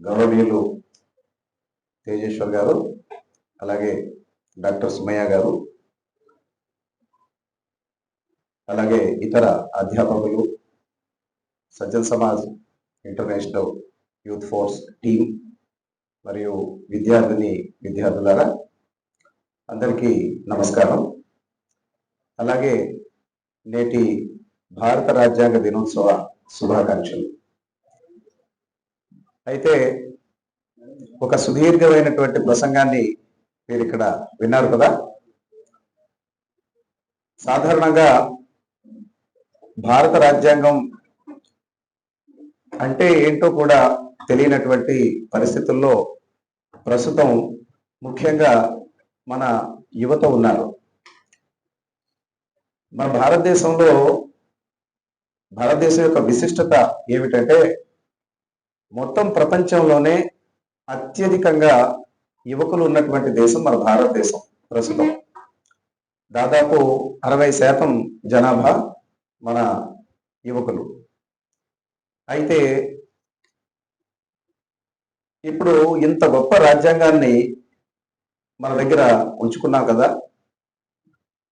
గౌరవనీయులు తేజేశ్వర్ గారు అలాగే డాక్టర్ సుమయ్య గారు అలాగే ఇతర అధ్యాపకులు Sajjan Samaj international youth force team మరియు విద్యార్థిని విద్యార్థులారా అందరికీ నమస్కారం. అలాగే నేటి భారత రాజ్యాంగ దినోత్సవ శుభాకాంక్షలు. అయితే ఒక సుదీర్ఘమైనటువంటి ప్రసంగాన్ని మీరు ఇక్కడ విన్నారు కదా? సాధారణంగా భారత రాజ్యాంగం అంటే ఏంటో కూడా తెలియనటువంటి పరిస్థితుల్లో ప్రస్తుతం ముఖ్యంగా మన యువత ఉన్నారు. మన భారతదేశంలో భారతదేశం యొక్క విశిష్టత ఏమిటంటే మొత్తం ప్రపంచంలోనే అత్యధికంగా యువకులు ఉన్నటువంటి దేశం మన భారతదేశం ప్రస్తుతం. దాదాపు అరవై శాతం జనాభా మన యువకులు. అయితే ఇప్పుడు ఇంత గొప్ప రాజ్యాంగాన్ని మన దగ్గర ఉంచుకున్నాం కదా.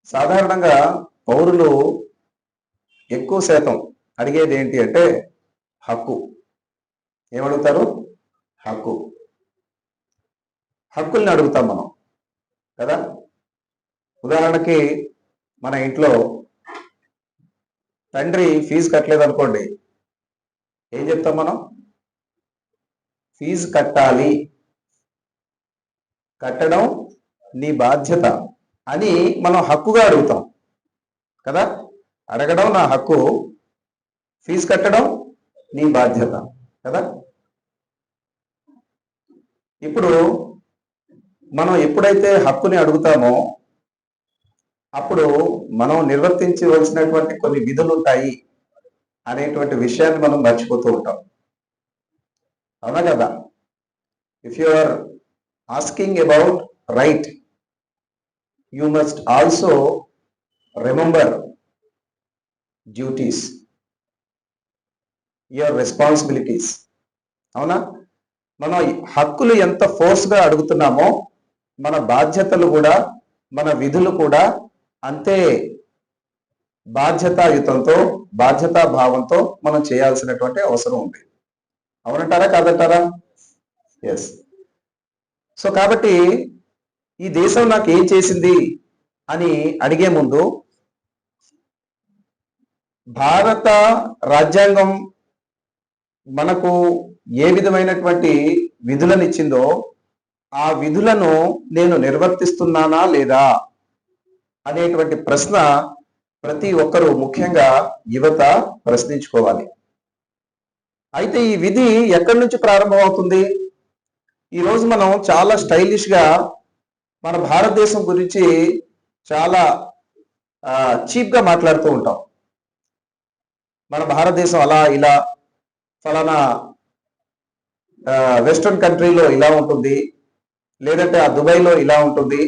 సాధారణంగా పౌరులు ఎక్కువ శాతం అడిగేది ఏంటి అంటే హక్కు. ఏమడుగుతారు? హక్కు. హక్కుల్ని అడుగుతాం మనం కదా? ఉదాహరణకి మన ఇంట్లో తండ్రి ఫీజు కట్టలేదు అనుకోండి ఏం చెప్తాం మనం? ఫీజు కట్టాలి. కట్టడం నీ బాధ్యత అని మనం హక్కుగా అడుగుతాం కదా? అడగడం నా హక్కు ఫీజు కట్టడం నీ బాధ్యత కదా? ఇప్పుడు మనం ఎప్పుడైతే హక్కుని అడుగుతామో అప్పుడు మనం నిర్వర్తించవలసినటువంటి కొన్ని విధులు ఉంటాయి అనేటువంటి విషయాన్ని మనం మర్చిపోతూ ఉంటాం. అవునా కదా? If you are asking about right you must also remember duties your responsibilities అవునా? మనం హక్కులు ఎంత ఫోర్స్గా అడుగుతున్నామో మన బాధ్యతలు కూడా మన విధులు కూడా అంతే బాధ్యతాయుతంతో బాధ్యతా భావంతో మనం చేయాల్సినటువంటి అవసరం ఉంది. అవునంటారా కాదంటారా? ఎస్ సో కాబట్టి ఈ దేశం నాకు ఏం చేసింది అని అడిగే ముందు భారత రాజ్యాంగం మనకు ఏ విధమైనటువంటి విధులను ఇచ్చిందో ఆ విధులను నేను నిర్వర్తిస్తున్నానా లేదా అనేటువంటి ప్రశ్న ప్రతి ఒక్కరూ ముఖ్యంగా యువత ప్రశ్నించుకోవాలి. అయితే ఈ విధి ఎక్కడి నుంచి ప్రారంభమవుతుంది? ఈరోజు మనం చాలా స్టైలిష్గా మన భారతదేశం గురించి చాలా చీప్గా మాట్లాడుతూ ఉంటాం. మన భారతదేశం అలా ఇలా ఫలానా వెస్ట్రన్ కంట్రీలో ఇలా ఉంటుంది లేదంటే ఆ దుబాయ్లో ఇలా ఉంటుంది.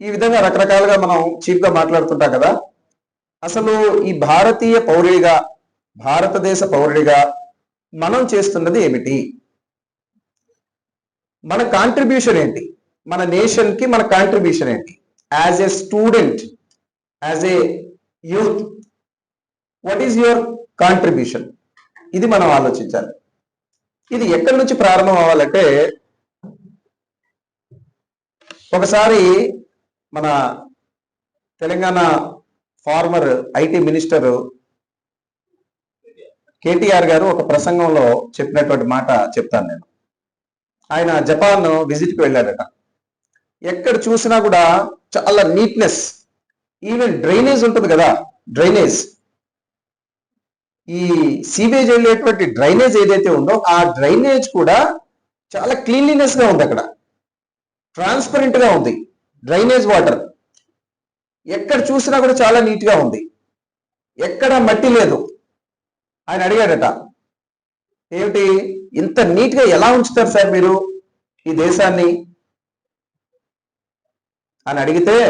ఈ విధంగా రకరకాలుగా మనం చీప్గా మాట్లాడుతుంటాం కదా. అసలు ఈ భారతీయ పౌరుడిగా భారతదేశ పౌరుడిగా మనం చేస్తున్నది ఏమిటి? మన కాంట్రిబ్యూషన్ ఏంటి? మన నేషన్కి మన కాంట్రిబ్యూషన్ ఏంటి? As a student as a youth what is your contribution ఇది మనం ఆలోచించాలి. ఇది ఎక్కడి నుంచి ప్రారంభం అవ్వాలంటే ఒకసారి మన Telangana former IT minister KTR garu ఒక ప్రసంగంలో చెప్పినటువంటి మాట చెప్తాను నేను. ఆయన జపాన్ విజిట్కి వెళ్ళాడట. ఎక్కడ చూసినా కూడా చాలా నీట్నెస్ ఈవెన్ డ్రైనేజ్ ఉంటుంది కదా డ్రైనేజ్ ఈ సీవేజ్ వెళ్ళేటువంటి డ్రైనేజ్ ఏదైతే ఉందో ఆ డ్రైనేజ్ కూడా చాలా క్లీన్లీనెస్గా ఉంది అక్కడ. ట్రాన్స్పరెంట్గా ఉంది. డ్రైనేజ్ వాటర్ ఎక్కడ చూసినా కూడా చాలా నీట్గా ఉంది. ఎక్కడ మట్టి లేదు. ఆయన అడిగాడట ఏమిటి? ఇంత నీట్గా ఎలా ఉంచుతారు సార్ మీరు ఈ దేశాన్ని? అని అడిగితే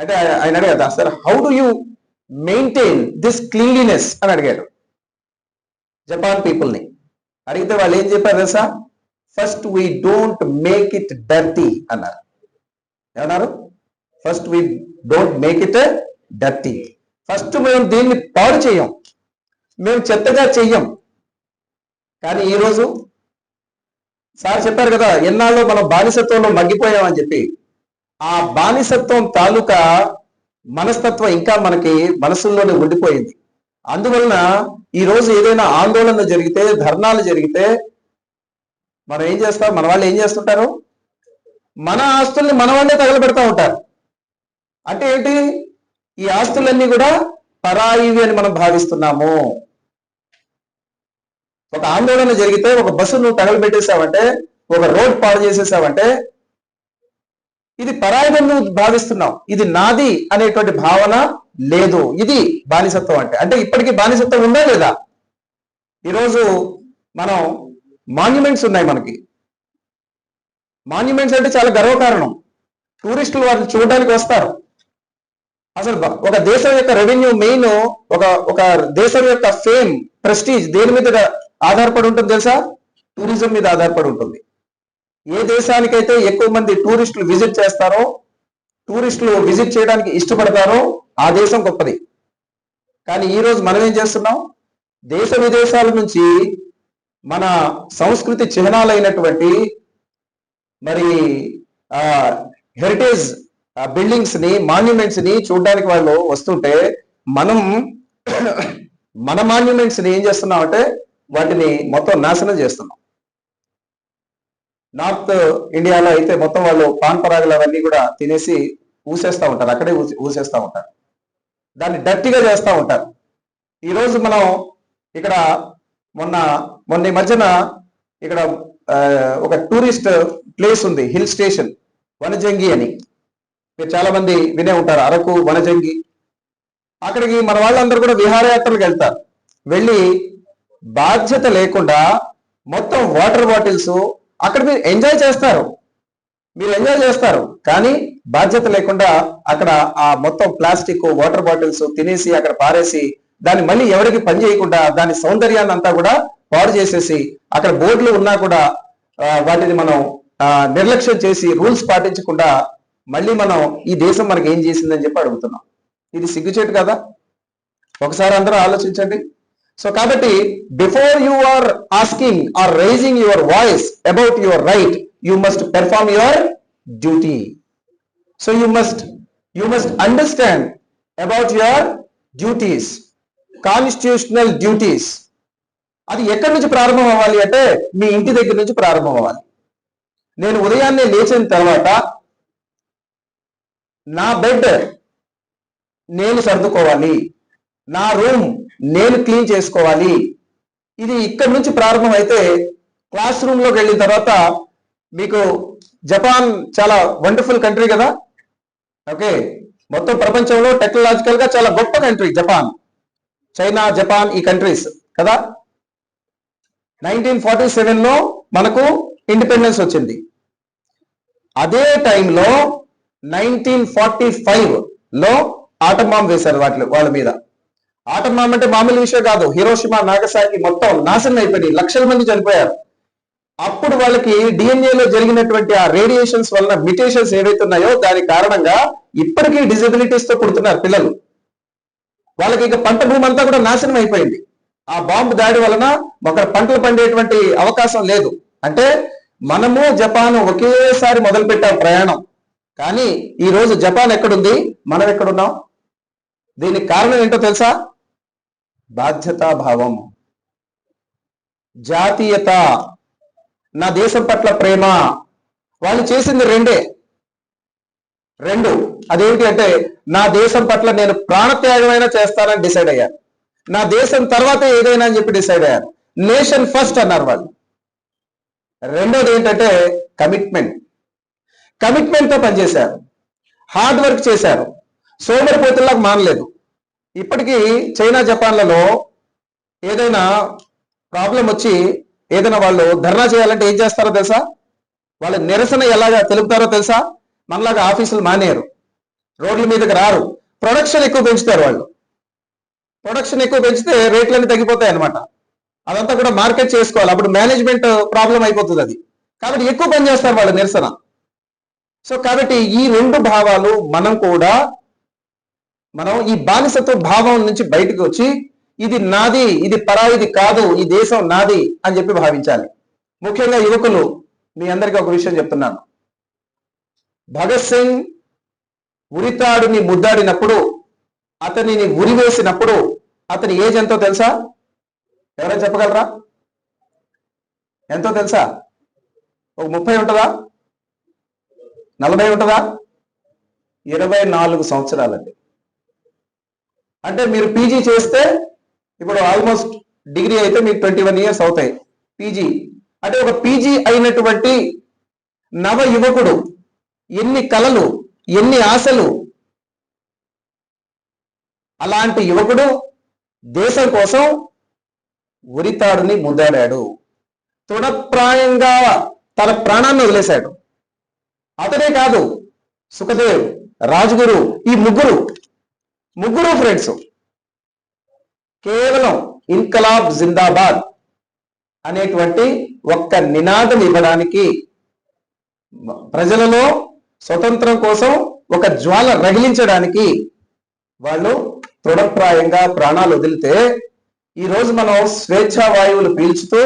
అంటే ఆయన- అడిగారు sir how do you maintain this cleanliness అని అడిగాడు. జపాన్ పీపుల్ని అడిగితే వాళ్ళు ఏం చెప్పారు తెలుసా? First we don't make it dirty అన్నారు. ఏమన్నారు? First we don't make it dirty first మేము దీన్ని పాడు చేయం. మేము చెత్తగా చెయ్యం. కానీ ఈరోజు సార్ చెప్పారు కదా ఎన్నాళ్ళు మనం బానిసత్వంలో మగ్గిపోయామని చెప్పి. ఆ బానిసత్వం తాలూకా మనస్తత్వం ఇంకా మనకి మనసుల్లోనే ఉండిపోయింది. అందువలన ఈ రోజు ఏదైనా ఆందోళన జరిగితే ధర్నాలు జరిగితే మనం ఏం చేస్తాం? మన వాళ్ళు ఏం చేస్తుంటారు? మన ఆస్తుల్ని మన వాళ్ళే తగలబెడతా ఉంటారు. అంటే ఏంటి? ఈ ఆస్తులన్నీ కూడా పరాయివి అని మనం భావిస్తున్నాము. ఒక ఆందోళన జరిగితే ఒక బస్సు నువ్వు ఒక రోడ్ పాడు చేసేసావంటే ఇది పరాయిగా నువ్వు భావిస్తున్నావు ఇది నాది అనేటువంటి భావన లేదు. ఇది బానిసత్వం అంటే. అంటే ఇప్పటికీ బానిసత్వం ఉందా లేదా? ఈరోజు మనం మాన్యుమెంట్స్ ఉన్నాయి మనకి. మాన్యుమెంట్స్ అంటే చాలా గర్వకారణం. టూరిస్టులు వాటిని చూడడానికి వస్తారు. అసలు ఒక దేశం యొక్క రెవెన్యూ మెయిన్ ఒక ఒక దేశం యొక్క ఫేమ్ ప్రెస్టీజ్ దేని మీద ఆధారపడి ఉంటుంది తెలుసా? టూరిజం మీద ఆధారపడి ఉంటుంది. ఏ దేశానికైతే ఎక్కువ మంది టూరిస్టులు విజిట్ చేస్తారో టూరిస్టులు విజిట్ చేయడానికి ఇష్టపడతారో ఆ దేశం గొప్పది. కానీ ఈరోజు మనం ఏం చేస్తున్నాం? దేశ విదేశాల నుంచి మన సంస్కృతి చిహ్నాలైనటువంటి మరి హెరిటేజ్ బిల్డింగ్స్ని మాన్యుమెంట్స్ని చూడడానికి వాళ్ళు వస్తుంటే మనం మన మాన్యుమెంట్స్ని ఏం చేస్తున్నాం అంటే వాటిని మొత్తం నాశనం చేస్తున్నాం. నార్త్ ఇండియాలో అయితే మొత్తం వాళ్ళు పాన్ పరాగులు అవన్నీ కూడా తినేసి ఊసేస్తూ ఉంటారు. అక్కడే ఊసేస్తూ ఉంటారు. దాన్ని డర్టీగా చేస్తూ ఉంటారు. ఈరోజు మనం ఇక్కడ మొన్న మొన్న ఈ మధ్యన ఇక్కడ ఒక టూరిస్ట్ ప్లేస్ ఉంది హిల్ స్టేషన్ వనజంగి అని. మీరు చాలా మంది వినే ఉంటారు అరకు వనజంగి. అక్కడికి మన వాళ్ళందరూ కూడా విహారయాత్రలకు వెళ్తారు. వెళ్ళి బాధ్యత లేకుండా మొత్తం వాటర్ బాటిల్స్ అక్కడ మీరు ఎంజాయ్ చేస్తారు. మీరు ఎంజాయ్ చేస్తారు. కానీ బాధ్యత లేకుండా అక్కడ ఆ మొత్తం ప్లాస్టిక్ వాటర్ బాటిల్స్ తినేసి అక్కడ పారేసి దాన్ని మళ్ళీ ఎవరికి పని చేయకుండా దాని సౌందర్యాన్ని అంతా కూడా పాడు చేసేసి అక్కడ బోర్డులు ఉన్నా కూడా వాటిని మనం నిర్లక్ష్యం చేసి రూల్స్ పాటించకుండా మళ్ళీ మనం ఈ దేశం మనకి ఏం చేసిందని చెప్పి అడుగుతున్నాం. ఇది సిగ్గుచేటు కదా? ఒకసారి అందరూ ఆలోచించండి. సో కాబట్టి before you are asking or raising your voice about your right you must perform your duty so you must you must understand about your duties constitutional duties అది ఎక్కడి నుంచి ప్రారంభం అవ్వాలి అంటే మీ ఇంటి దగ్గర నుంచి ప్రారంభం అవ్వాలి. నేను ఉదయాన్నే లేచిన తర్వాత నా బెడ్ నేను సర్దుకోవాలి. నా రూమ్ నేను క్లీన్ చేసుకోవాలి. ఇది ఇక్కడ నుంచి ప్రారంభం అయితే క్లాస్ రూమ్లోకి వెళ్ళిన తర్వాత మీకు జపాన్ చాలా వండర్ఫుల్ కంట్రీ కదా? ఓకే. మొత్తం ప్రపంచంలో టెక్నాలజికల్గా చాలా గొప్ప కంట్రీ జపాన్. చైనా జపాన్ ఈ కంట్రీస్ కదా? నైన్టీన్ ఫార్టీ సెవెన్లో మనకు ఇండిపెండెన్స్ వచ్చింది. అదే టైంలో నైన్టీన్ ఫార్టీ ఫైవ్లో ఆటం బాంబ్ వేశారు వాటి వాళ్ళ మీద. ఆటం అంటే మామూలు విషయం కాదు. హీరోషిమా నాగసాకి మొత్తం నాశనం అయిపోయింది. లక్షల మంది చనిపోయారు. అప్పుడు వాళ్ళకి డిఎన్ఏలో జరిగినటువంటి ఆ రేడియేషన్స్ వలన మ్యుటేషన్స్ ఏవైతే ఉన్నాయో దాని కారణంగా ఇప్పటికీ డిజబిలిటీస్తో పుడుతున్నారు పిల్లలు. వాళ్ళకి ఇక పంట భూమి అంతా కూడా నాశనం అయిపోయింది. ఆ బాంబు దాడి వలన ఒక పంటలు పండేటువంటి అవకాశం లేదు. అంటే మనము జపాన్ ఒకేసారి మొదలు పెట్టాం ప్రయాణం. కానీ ఈ రోజు జపాన్ ఎక్కడుంది? మనం ఎక్కడున్నాం? దీనికి కారణం ఏంటో తెలుసా? బాధ్యతాభావం జాతీయత నా దేశం పట్ల ప్రేమ. వాళ్ళు చేసింది రెండే. రెండు. అదేమిటి అంటే నా దేశం పట్ల నేను ప్రాణత్యాగమైనా చేస్తానని డిసైడ్ అయ్యాను నా దేశం తర్వాత ఏదైనా అని చెప్పి డిసైడ్ అయ్యాను నేషన్ ఫస్ట్ అన్నారు వాళ్ళు. రెండోది ఏంటంటే కమిట్మెంట్. కమిట్మెంట్తో పనిచేశారు. హార్డ్ వర్క్ చేశారు. సోమరిపోతుల్లాగా మానలేదు. ఇప్పటికీ చైనా జపాన్లలో ఏదైనా ప్రాబ్లం వచ్చి ఏదైనా వాళ్ళు ధర్నా చేయాలంటే ఏం చేస్తారో తెలుసా? వాళ్ళ నిరసన ఎలాగా తెలుపుతారో తెలుసా? మనలాగా ఆఫీసులు మానేరు రోడ్ల మీదకి రారు. ప్రొడక్షన్ ఎక్కువ పెంచుతారు వాళ్ళు. ప్రొడక్షన్ ఎక్కువ పెంచితే రేట్లన్నీ తగ్గిపోతాయి అన్నమాట. అదంతా కూడా మార్కెట్ చేసుకోవాలి. అప్పుడు మేనేజ్మెంట్ ప్రాబ్లం అయిపోతుంది అది. కాబట్టి ఎక్కువ పని చేస్తారు వాళ్ళు నిరసన. సో కాబట్టి ఈ రెండు భావాలు మనం కూడా మనం ఈ బానిసత్వ భావం నుంచి బయటకు వచ్చి ఇది నాది ఇది పరాయిది కాదు ఈ దేశం నాది అని చెప్పి భావించాలి. ముఖ్యంగా యువకులు మీ అందరికీ ఒక విషయం చెప్తున్నాను. భగత్ సింగ్ ఉరితాడుని ముద్దాడినప్పుడు అతనిని ఉరివేసినప్పుడు అతని ఏజ్ ఎంతో తెలుసా? ఎవరైనా చెప్పగలరా? ఎంతో తెలుసా? ఒక ముప్పై ఉంటుందా? నలభై ఉంటుందా? ఇరవై నాలుగు సంవత్సరాలండి. అంటే మీరు పీజీ చేస్తే ఇప్పుడు ఆల్మోస్ట్ డిగ్రీ అయితే మీకు ట్వంటీ వన్ ఇయర్స్ అవుతాయి పీజీ అంటే ఒక పీజీ అయినటువంటి నవ యువకుడు ఎన్ని కలలు ఎన్ని ఆశలు అలాంటి యువకుడు దేశం కోసం ఉరితాడుని ముద్దాడాడు. తృణప్రాయంగా తన ప్రాణాన్ని వదిలేశాడు. అతనే కాదు సుఖదేవ్ రాజుగురు ఈ ముగ్గురు ముగ్గురు ఫ్రెండ్స్ కేవలం ఇన్కలాబ్ జిందాబాద్ అనేటువంటి ఒక్క నినాదం ఇవ్వడానికి ప్రజలలో స్వతంత్రం కోసం ఒక జ్వాల రగిలించడానికి వాళ్ళు తృఢప్రాయంగా ప్రాణాలు వదిలితే ఈరోజు మనం స్వేచ్ఛా వాయువులు పీల్చుతూ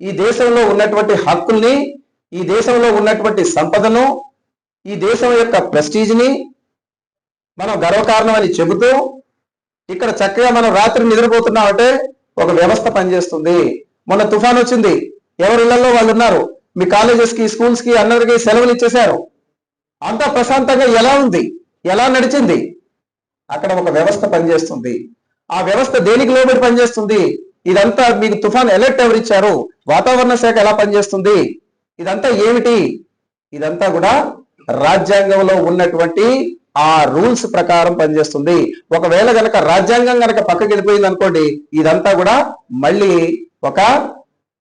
ఈ దేశంలో ఉన్నటువంటి హక్కుల్ని ఈ దేశంలో ఉన్నటువంటి సంపదను ఈ దేశం యొక్క ప్రెస్టీజ్ని మనం గర్వకారణం అని చెబుతూ ఇక్కడ చక్కగా మనం రాత్రి నిద్రపోతున్నామంటే ఒక వ్యవస్థ పనిచేస్తుంది. మొన్న తుఫాన్ వచ్చింది. ఎవరిళ్ళలో వాళ్ళు ఉన్నారు? మీ కాలేజెస్కి స్కూల్స్కి అందరికీ సెలవులు ఇచ్చేశారు. అంతా ప్రశాంతంగా ఎలా ఉంది? ఎలా నడిచింది? అక్కడ ఒక వ్యవస్థ పనిచేస్తుంది. ఆ వ్యవస్థ దేనికి లోబడి పనిచేస్తుంది? ఇదంతా మీకు తుఫాన్ అలర్ట్ ఎవరు ఇచ్చారు? వాతావరణ శాఖ ఎలా పనిచేస్తుంది? ఇదంతా ఏమిటి? ఇదంతా కూడా రాజ్యాంగంలో ఉన్నటువంటి ఆ రూల్స్ ప్రకారం పనిచేస్తుంది. ఒకవేళ గనక రాజ్యాంగం గనక పక్కకి వెళ్ళిపోయింది అనుకోండి ఇదంతా కూడా మళ్ళీ ఒక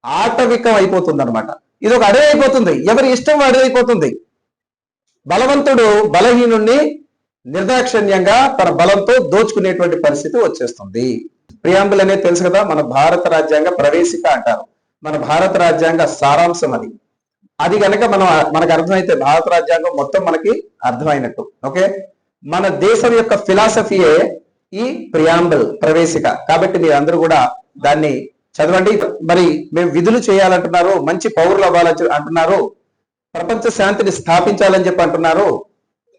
ఆటవికం అయిపోతుంది అనమాట ఇది ఒక అడవి అయిపోతుంది. ఎవరి ఇష్టం అడవి అయిపోతుంది. బలవంతుడు బలహీనుణ్ణి నిర్దాక్షిణ్యంగా తన బలంతో దోచుకునేటువంటి పరిస్థితి వచ్చేస్తుంది. ప్రియాంబుల్ అనేది తెలుసు కదా మన భారత రాజ్యాంగ ప్రవేశిక అంటారు. మన భారత రాజ్యాంగ సారాంశం అది. అది కనుక మనం మనకు అర్థమైతే భారత రాజ్యాంగం మొత్తం మనకి అర్థమైనట్టు. ఓకే? మన దేశం యొక్క ఫిలాసఫీయే ఈ ప్రియాంబుల్ ప్రవేశిక. కాబట్టి మీరు అందరూ కూడా దాన్ని చదవండి. మరి మేము విధులు చేయాలంటున్నారు మంచి పౌరులు అవ్వాలని అంటున్నారు ప్రపంచ శాంతిని స్థాపించాలని చెప్పి అంటున్నారు.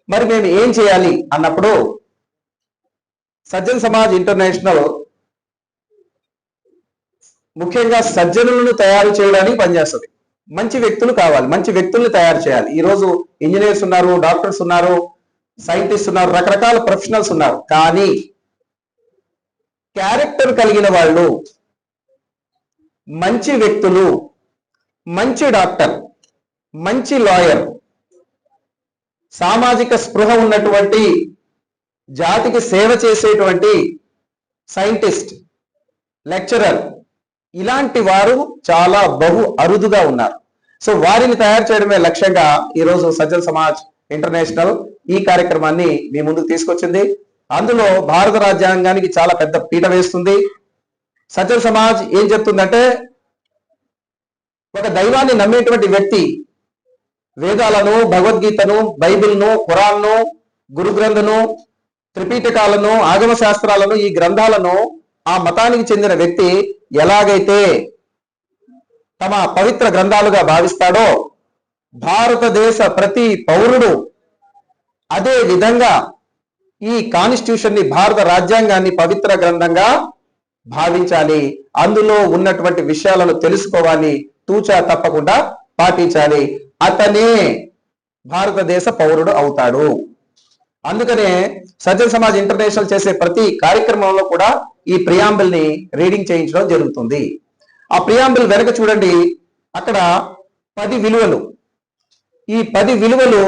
మరి మేము ఏం చేయాలి అన్నప్పుడు సజ్జన్ సమాజ్ ఇంటర్నేషనల్ ముఖ్యంగా సజ్జనులను తయారు చేయడానికి పనిచేస్తుంది. మంచి వ్యక్తులు కావాలి మంచి వ్యక్తుల్ని తయారు చేయాలి. ఈరోజు ఇంజనీర్స్ ఉన్నారు డాక్టర్స్ ఉన్నారు సైంటిస్ట్ ఉన్నారు రకరకాల ప్రొఫెషనల్స్ ఉన్నారు. కానీ క్యారెక్టర్ కలిగిన వాళ్ళు మంచి వ్యక్తులు మంచి డాక్టర్ మంచి లాయర్ సామాజిక స్పృహ ఉన్నటువంటి జాతికి సేవ చేసేటువంటి సైంటిస్ట్ లెక్చరర్ ఇలాంటి వారు చాలా బహు అరుదుగా ఉన్నారు. సో వారిని తయారు చేయడమే లక్ష్యంగా ఈరోజు సజ్జన్ సమాజ్ ఇంటర్నేషనల్ ఈ కార్యక్రమాన్ని మీ ముందుకు తీసుకొచ్చింది. అందులో భారత రాజ్యాంగానికి చాలా పెద్ద పీట వేస్తుంది. సజ్జన్ సమాజ్ ఏం చెప్తుందంటే ఒక దైవాన్ని నమ్మేటువంటి వ్యక్తి వేదాలను భగవద్గీతను బైబిల్ను ఖురాన్ను గురు గ్రంథను త్రిపీఠకాలను ఆగమ శాస్త్రాలను ఈ గ్రంథాలను ఆ మతానికి చెందిన వ్యక్తి ఎలాగైతే తమ పవిత్ర గ్రంథాలుగా భావిస్తాడో భారతదేశ ప్రతి పౌరుడు అదే విధంగా ఈ కాన్స్టిట్యూషన్ని భారత రాజ్యాంగాన్ని పవిత్ర గ్రంథంగా భావించాలి. అందులో ఉన్నటువంటి విషయాలను తెలుసుకోవాలి. తూచా తప్పకుండా పాటించాలి. అతనే భారతదేశ పౌరుడు అవుతాడు. అందుకనే సజ్జన సమాజ్ ఇంటర్నేషనల్ చేసే ప్రతి కార్యక్రమంలో కూడా ఈ ప్రియాంబుల్ని రీడింగ్ చేయించడం జరుగుతుంది. ఆ ప్రియాంబుల్ వెనక చూడండి అక్కడ పది విలువలు. ఈ పది విలువలు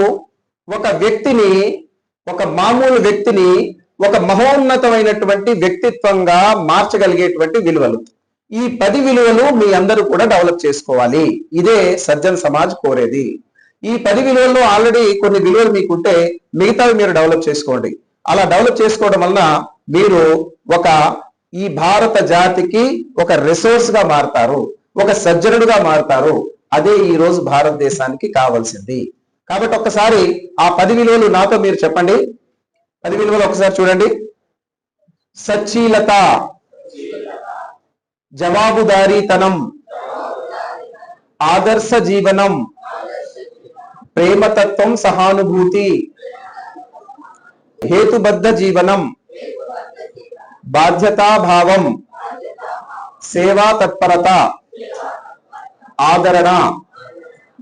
ఒక వ్యక్తిని ఒక మామూలు వ్యక్తిని ఒక మహోన్నతమైనటువంటి వ్యక్తిత్వంగా మార్చగలిగేటువంటి విలువలు. ఈ పది విలువలు మీ అందరూ కూడా డెవలప్ చేసుకోవాలి. ఇదే సజ్జన్ సమాజ్ కోరేది. ఈ పది విలువల్లో ఆల్రెడీ కొన్ని విలువలు మీకుంటే మిగతావి మీరు డెవలప్ చేసుకోండి. అలా డెవలప్ చేసుకోవడం వలన మీరు ఒక ఈ భారత జాతికి ఒక రిసోర్స్గా మారతారు. ఒక సజ్జనుడుగా మారతారు. అదే ఈ రోజు భారతదేశానికి కావాల్సింది. కాబట్టి ఒక్కసారి ఆ పది విలువలు నాతో మీరు చెప్పండి. పది విలువలు ఒకసారి చూడండి. సచ్చీలత జవాబుదారీతనం ఆదర్శ జీవనం ప్రేమతత్వం సహానుభూతి. హేతుబద్ధ జీవనం. బాధ్యతాభావం. సేవా తత్పరత. ఆదరణ.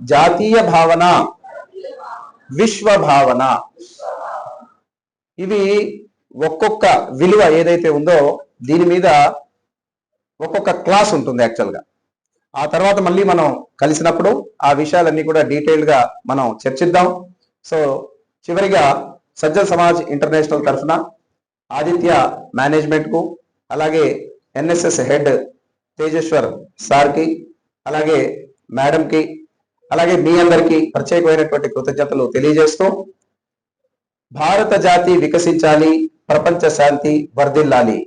జాతీయ భావన. విశ్వ భావన ఇవి ఒక్కొక్క విలువ ఏదైతే ఉందో దీని మీద ఒక్కొక్క క్లాస్ ఉంటుంది యాక్చువల్గా. ఆ తర్వాత మళ్ళీ మనం కలిసినప్పుడు ఆ విషయాలన్నీ కూడా డీటెయిల్గా మనం చర్చిద్దాం. సో చివరిగా సజ్జన్ సమాజ్ ఇంటర్నేషనల్ తరఫున ఆదిత్య మేనేజ్మెంట్కు అలాగే ఎన్ఎస్ఎస్ హెడ్ తేజేశ్వర్ సార్కి అలాగే మేడంకి అలాగే మీ అందరికీ ప్రత్యేకమైనటువంటి కృతజ్ఞతలు తెలియజేస్తూ భారత జాతి వికసించాలి ప్రపంచ శాంతి వర్ధిల్లాలి.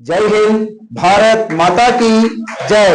జై హింద్ భారత్ మాతాకి జై!